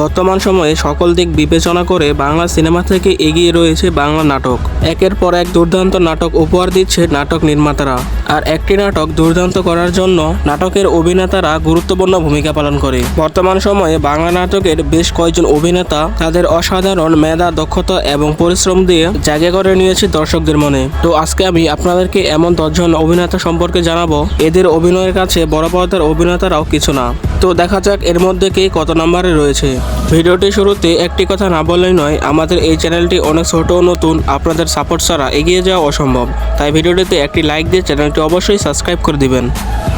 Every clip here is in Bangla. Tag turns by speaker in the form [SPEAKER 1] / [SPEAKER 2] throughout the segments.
[SPEAKER 1] বর্তমান সময়ে সকল দিক বিবেচনা করে বাংলা সিনেমা থেকে এগিয়ে রয়েছে বাংলা নাটক। একের পর এক দুর্দান্ত নাটক উপহার দিচ্ছে নাটক নির্মাতারা। আর একটি নাটক দুর্দান্ত করার জন্য নাটকের অভিনেতারা গুরুত্বপূর্ণ ভূমিকা পালন করে। বর্তমান সময়ে বাংলা নাটকের বেশ কয়েকজন অভিনেতা তাদের অসাধারণ মেধা, দক্ষতা এবং পরিশ্রম দিয়ে জায়গা করে নিয়েছে দর্শকদের মনে। তো আজকে আমি আপনাদেরকে এমন দশজন অভিনেতা সম্পর্কে জানাব। এদের অভিনয়ের কাছে বড় পর্দার অভিনেতারাও কিছু না। তো দেখা যাক এর মধ্যে কে কত নম্বরে রয়েছে। ভিডিওটি শুরুতে একটি কথা না বললেই নয়, আমাদের এই চ্যানেলটি অনেক ছোট ও নতুন। আপনাদের সাপোর্ট ছাড়া এগিয়ে যাওয়া অসম্ভব। তাই ভিডিওটিতে একটি লাইক দিয়ে চ্যানেলটি অবশ্যই সাবস্ক্রাইব করে দিবেন।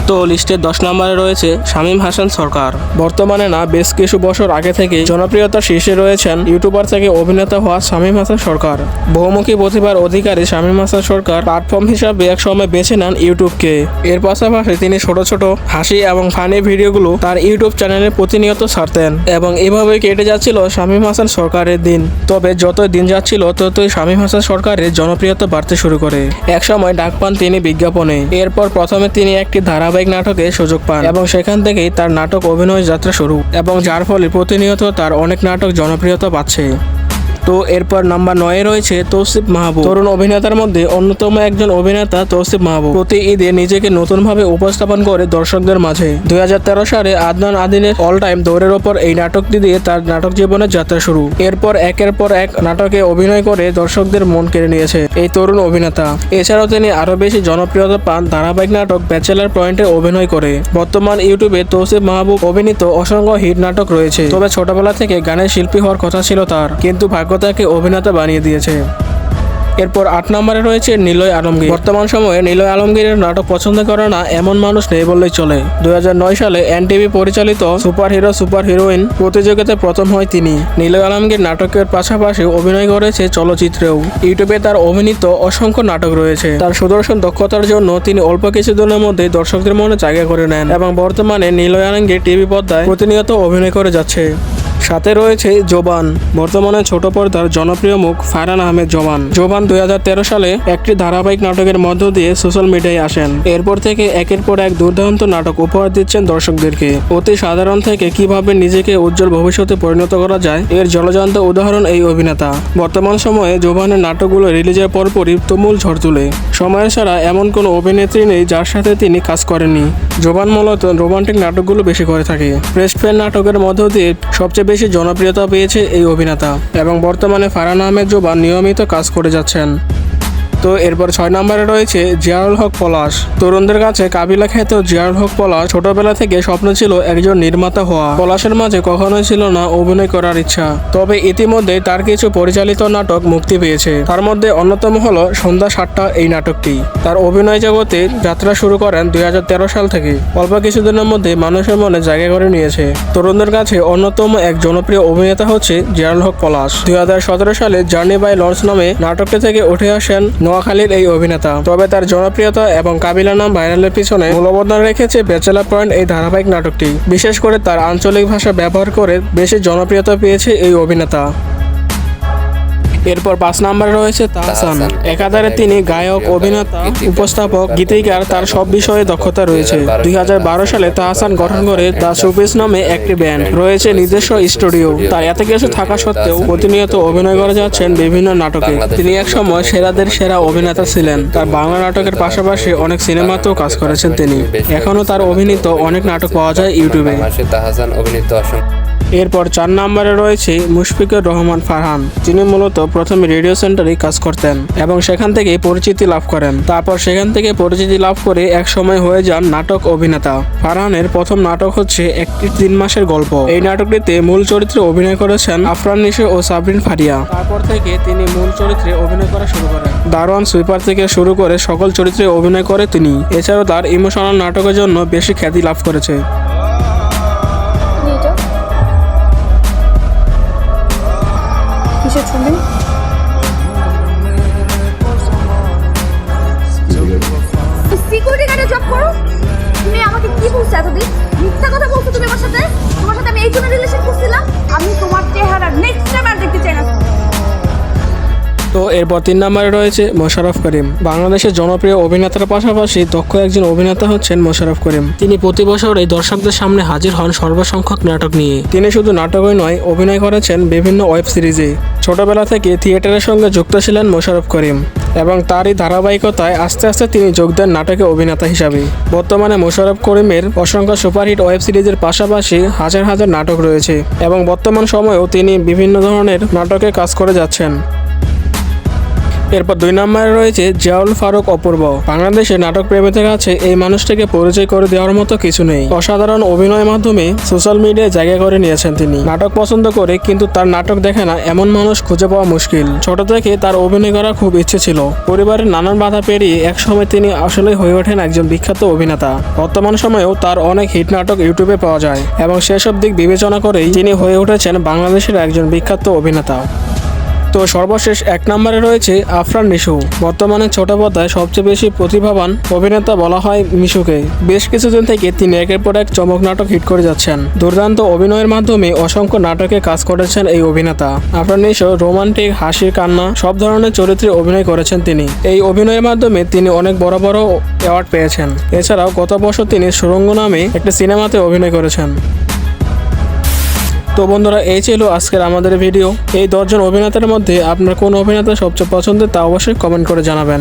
[SPEAKER 1] তো লিস্টের দশ নম্বরে রয়েছে শামীম হাসান সরকার। বর্তমানে না, বেশ কিছু বছর আগে থেকে জনপ্রিয়তার শীর্ষে রয়েছেন ইউটিউবার থেকে অভিনেতা হওয়া শামীম হাসান সরকার। বহুমুখী প্রতিভার অধিকারী শামীম হাসান সরকার প্ল্যাটফর্ম হিসাবে একসময় বেছে নেন ইউটিউবকে। এর পাশাপাশি তিনি ছোট ছোট হাসি এবং ফানি ভিডিওগুলো তার ইউটিউব চ্যানেলে প্রতিনিয়ত ছাড়তেন এবং এভাবে কেটে যাচ্ছিল শামীম হাসান সরকারের দিন। তবে যতই দিন যাচ্ছিল, ততই শামীম হাসান সরকারের জনপ্রিয়তা বাড়তে শুরু করে। একসময় ডাক পান তিনি বিজ্ঞাপনে। এরপর প্রথমে তিনি একটি ধারাবাহিক নাটকে সুযোগ পান এবং সেখান থেকেই তার নাটক অভিনয় যাত্রা শুরু, এবং যার ফলে প্রতিনিয়ত তার অনেক নাটক জনপ্রিয়তা পাচ্ছে। তো এরপর নাম্বার নয়ে রয়েছে তৌসিফ মাহবুব। তরুণ অভিনেতার মধ্যে অন্যতম একজন অভিনেতা তৌসিফ মাহবুব। প্রতি ঈদে নিজেকে নতুনভাবে উপস্থাপন করে দর্শকদের মাঝে। দুই সালে আদনান আদিনের অল টাইম দৌড়ের ওপর এই নাটকটি দিয়ে তার নাটক জীবনের যাত্রা শুরু। এরপর একের পর এক নাটকে অভিনয় করে দর্শকদের মন কেড়ে নিয়েছে এই তরুণ অভিনেতা। এছাড়াও তিনি আরও বেশি জনপ্রিয়তা পান ধারাবাহিক নাটক ব্যাচেলার পয়েন্টে অভিনয় করে। বর্তমান ইউটিউবে তৌসিফ মাহবুব অভিনীত অসংখ্য হিট নাটক রয়েছে। তবে ছোটবেলা থেকে গানের শিল্পী হওয়ার কথা ছিল তার। কিন্তু ভাগ্য তাকে অভিনেতা বানিয়ে দিয়েছে। এরপর আট নম্বরে রয়েছে নিলয় আলমগীর। বর্তমান সময়ে নিলয় আলমগীরের নাটক পছন্দ করে না এমন মানুষ নেই বললেই চলে। দুই হাজার নয় সালে এনটিভি পরিচালিত সুপার হিরো সুপার হিরোইন প্রতিযোগিতায় প্রথম হয় তিনি। নিলয় আলমগীর নাটকের পাশাপাশি অভিনয় করেছে চলচ্চিত্রেও। ইউটিউবে তার অভিনীত অসংখ্য নাটক রয়েছে। তার সুদর্শন দক্ষতার জন্য তিনি অল্প কিছুদিনের মধ্যে দর্শকদের মনে জায়গা করে নেন এবং বর্তমানে নিলয় আলমগীর টিভি পর্দায় প্রতিনিয়ত অভিনয় করে যাচ্ছে। সাথে রয়েছে জোবান। বর্তমানে ছোট পর্দার জনপ্রিয় মুখ ফারহান আহমেদ জোবান। জোবান দু হাজার তেরো সালে একটি ধারাবাহিক নাটকের মধ্য দিয়ে সোশ্যাল মিডিয়ায় আসেন। এরপর থেকে একের পর এক দুর্দান্ত নাটক উপহার দিচ্ছেন দর্শকদেরকে। অতি সাধারণ থেকে কীভাবে নিজেকে উজ্জ্বল ভবিষ্যতে পরিণত করা যায়, এর জলজান্ত উদাহরণ এই অভিনেতা। বর্তমান সময়ে জোবানের নাটকগুলো রিলিজের পরপরই তুমুল ঝড় তুলে। সময়ের ছাড়া এমন কোনো অভিনেত্রী নেই যার সাথে তিনি কাজ করেননি। জোবান মূলত রোমান্টিক নাটকগুলো বেশি করে থাকে। প্রেস্ট নাটকের মধ্য দিয়ে সবচেয়ে বেশি জনপ্রিয়তা পেয়েছে এই অভিনেতা এবং বর্তমানে ফারহান আহমেদ জোবা নিয়মিত কাজ করে যাচ্ছেন। তো এরপর ছয় নম্বরে রয়েছে জিয়ারুল হক পলাশ। তরুণদের কাছে কাবিলা খ্যাত জিয়ারুল হক পলাশ ছোটবেলা থেকে স্বপ্ন ছিল একজন নির্মাতা হওয়া। পলাশের মাঝে কখনোই ছিল না অভিনয় করার ইচ্ছা। তবে ইতিমধ্যে তার কিছু পরিচালিত নাটক মুক্তি পেয়েছে। তার মধ্যে অন্যতম হলো সন্ধ্যা সাতটা এই নাটকটি। তার অভিনয় জগতে যাত্রা শুরু করেন দুই হাজার তেরো সাল থেকে। অল্প কিছুদিনের মধ্যে মানুষের মনে জায়গা করে নিয়েছে। তরুণদের কাছে অন্যতম এক জনপ্রিয় অভিনেতা হচ্ছে জিয়ারুল হক পলাশ। দুই হাজার সতেরো সালে জার্নি বাই লঞ্চ নামে নাটকটি থেকে উঠে আসেন নোয়াখালীর এই অভিনেতা। তবে তার জনপ্রিয়তা এবং কাবিলা নাম ভাইরালের পিছনে মূল অবদান রেখেছে বেচেলা পয়েন্ট এই ধারাবাহিক নাটকটি। বিশেষ করে তার আঞ্চলিক ভাষা ব্যবহার করে বেশি জনপ্রিয়তা পেয়েছে এই অভিনেতা। এরপর পাঁচ নম্বরে রয়েছে তাহসান। একাধারে তিনি গায়ক অভিনেতা উপস্থাপক গীতিকার তার সব বিষয়ে দক্ষতা রয়েছে। দুই হাজার বারো সালে তাহসান গঠন করে দ্য সুপিস নামে একটি ব্যান্ড। রয়েছে নিজস্ব স্টুডিও। তার এত কিছু থাকা সত্ত্বেও প্রতিনিয়ত অভিনয় করে যাচ্ছেন বিভিন্ন নাটকে। তিনি একসময় সেরাদের সেরা অভিনেতা ছিলেন। তার বাংলা নাটকের পাশাপাশি অনেক সিনেমাতেও কাজ করেছেন তিনি। এখনও তার অভিনীত অনেক নাটক পাওয়া যায় ইউটিউবে।
[SPEAKER 2] অভিনীত অসংখ্য
[SPEAKER 1] এরপর চার নম্বরে রয়েছে মুশফিকুর রহমান ফারহান। যিনি মূলত প্রথমে রেডিও সেন্টারে কাজ করতেন এবং সেখান থেকে পরিচিতি লাভ করেন। তারপর সেখান থেকে পরিচিতি লাভ করে এক সময় হয়ে যান নাটক অভিনেতা। ফারহানের প্রথম নাটক হচ্ছে একটি তিন মাসের গল্প। এই নাটকটিতে মূল চরিত্রে অভিনয় করেছেন আফরান নিশো ও সাবরিন ফারিয়া। তারপর থেকে তিনি মূল চরিত্রে অভিনয় করা শুরু করেন। দারোয়ান সুইপার থেকে শুরু করে সকল চরিত্রে অভিনয় করে তিনি। এছাড়াও তার ইমোশনাল নাটকের জন্য বেশি খ্যাতি লাভ করেছে।
[SPEAKER 3] ছবি সিকিউরিটি জব করো। তুমি আমাকে কি বলছো এতদিন? মিথ্যা কথা বলছো তুমি আমার সাথে? তোমার সাথে আমি এই জন্য রিলেশন করছিলাম। আমি তোমার
[SPEAKER 1] তো এরপর তিন নম্বরে রয়েছে মোশাররফ করিম। বাংলাদেশের জনপ্রিয় অভিনেতার পাশাপাশি দক্ষ একজন অভিনেতা হচ্ছেন মোশাররফ করিম। তিনি প্রতি বছরই দর্শকদের সামনে হাজির হন সর্বসংখ্যক নাটক নিয়ে। তিনি শুধু নাটকই নয়, অভিনয় করেছেন বিভিন্ন ওয়েব সিরিজে। ছোটবেলা থেকে থিয়েটারের সঙ্গে যুক্ত ছিলেন মোশাররফ করিম এবং তারই ধারাবাহিকতায় আস্তে আস্তে তিনি যোগ দেন নাটকে অভিনেতা হিসাবে। বর্তমানে মোশাররফ করিমের অসংখ্য সুপারহিট ওয়েব সিরিজের পাশাপাশি হাজার হাজার নাটক রয়েছে এবং বর্তমান সময়েও তিনি বিভিন্ন ধরনের নাটকে কাজ করে যাচ্ছেন। এরপর দুই নম্বরে রয়েছে জিয়াউল ফারুক অপূর্ব। বাংলাদেশের নাটক প্রেমীদের কাছে এই মানুষটিকে পরিচয় করে দেওয়ার মতো কিছু নেই। অসাধারণ অভিনয়ের মাধ্যমে সোশ্যাল মিডিয়ায় জায়গা করে নিয়েছেন তিনি। নাটক পছন্দ করে কিন্তু তার নাটক দেখে না এমন মানুষ খুঁজে পাওয়া মুশকিল। ছোট থেকে তার অভিনয় করার খুব ইচ্ছে ছিল। পরিবারের নানান বাধা পেরিয়ে একসময় তিনি আসলে হয়ে ওঠেন একজন বিখ্যাত অভিনেতা। বর্তমান সময়েও তার অনেক হিট নাটক ইউটিউবে পাওয়া যায় এবং সেসব দিক বিবেচনা করেই তিনি হয়ে উঠেছেন বাংলাদেশের একজন বিখ্যাত অভিনেতা। তো সর্বশেষ এক নম্বরে রয়েছে আফরান নিশু। বর্তমানে ছোট পর্দায় সবচেয়ে বেশি প্রতিভাবান অভিনেতা বলা হয় মিশুকে। বেশ কিছুদিন থেকে তিনি একের পর এক চমক নাটক হিট করে যাচ্ছেন। দুর্দান্ত অভিনয়ের মাধ্যমে অসংখ্য নাটকে কাজ করেছেন এই অভিনেতা। আফরান নিশু, রোমান্টিক, হাসির কান্না, সব ধরনের চরিত্রে অভিনয় করেছেন তিনি। এই অভিনয়ের মাধ্যমে তিনি অনেক বড় বড় অ্যাওয়ার্ড পেয়েছেন। এছাড়াও গত বছর তিনি সুরঙ্গ নামে একটি সিনেমাতে অভিনয় করেছেন। তো বন্ধুরা, এই ছিল আজকের আমাদের ভিডিও এই দশজন অভিনেতার মধ্যে আপনার কোন অভিনেতা সবচেয়ে পছন্দের তা অবশ্যই কমেন্ট করে জানাবেন।